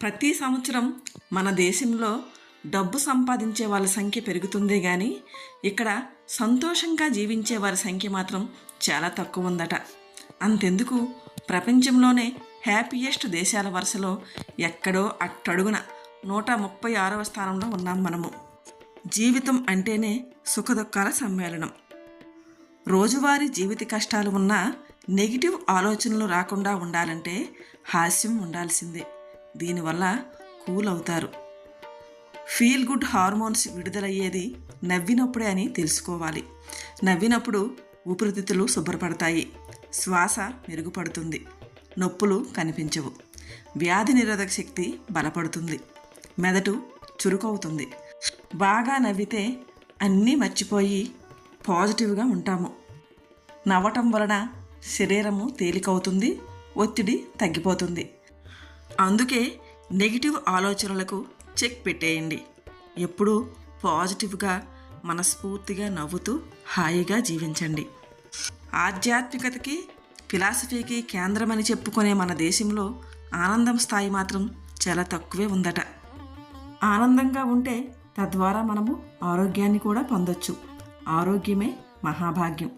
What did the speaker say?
ప్రతి సంవత్సరం మన దేశంలో డబ్బు సంపాదించే వాళ్ళ సంఖ్య పెరుగుతుందే కానీ ఇక్కడ సంతోషంగా జీవించే వారి సంఖ్య మాత్రం చాలా తక్కువ ఉందట. అంతెందుకు? ప్రపంచంలోనే హ్యాపీయెస్ట్ దేశాల వరుసలో ఎక్కడో అట్టడుగున నూట ముప్పై ఆరవ స్థానంలో ఉన్నాం మనము. జీవితం అంటేనే సుఖదుఖాల సమ్మేళనం. రోజువారీ జీవిత కష్టాలు ఉన్నా నెగిటివ్ ఆలోచనలు రాకుండా ఉండాలంటే హాస్యం ఉండాల్సిందే. దీనివల్ల కూల్ అవుతారు ఫీల్ గుడ్ హార్మోన్స్ విడుదలయ్యేది నవ్వినప్పుడే అని తెలుసుకోవాలి. నవ్వినప్పుడు ఊపిరితిత్తులు శుభ్రపడతాయి. శ్వాస మెరుగుపడుతుంది. నొప్పులు కనిపించవు. వ్యాధి నిరోధక శక్తి బలపడుతుంది. మెదడు చురుకవుతుంది. బాగా నవ్వితే అన్నీ మర్చిపోయి పాజిటివ్గా ఉంటాము. నవ్వటం వలన శరీరము తేలికవుతుంది. ఒత్తిడి తగ్గిపోతుంది. అందుకే నెగిటివ్ ఆలోచనలకు చెక్ పెట్టేయండి. ఎప్పుడూ పాజిటివ్గా మనస్ఫూర్తిగా నవ్వుతూ హాయిగా జీవించండి. ఆధ్యాత్మికతకి ఫిలాసఫీకి కేంద్రమని చెప్పుకునే మన దేశంలో ఆనందం స్థాయి మాత్రం చాలా తక్కువే ఉందట. ఆనందంగా ఉంటే తద్వారా మనము ఆరోగ్యాన్ని కూడా పొందొచ్చు. ఆరోగ్యమే మహాభాగ్యం.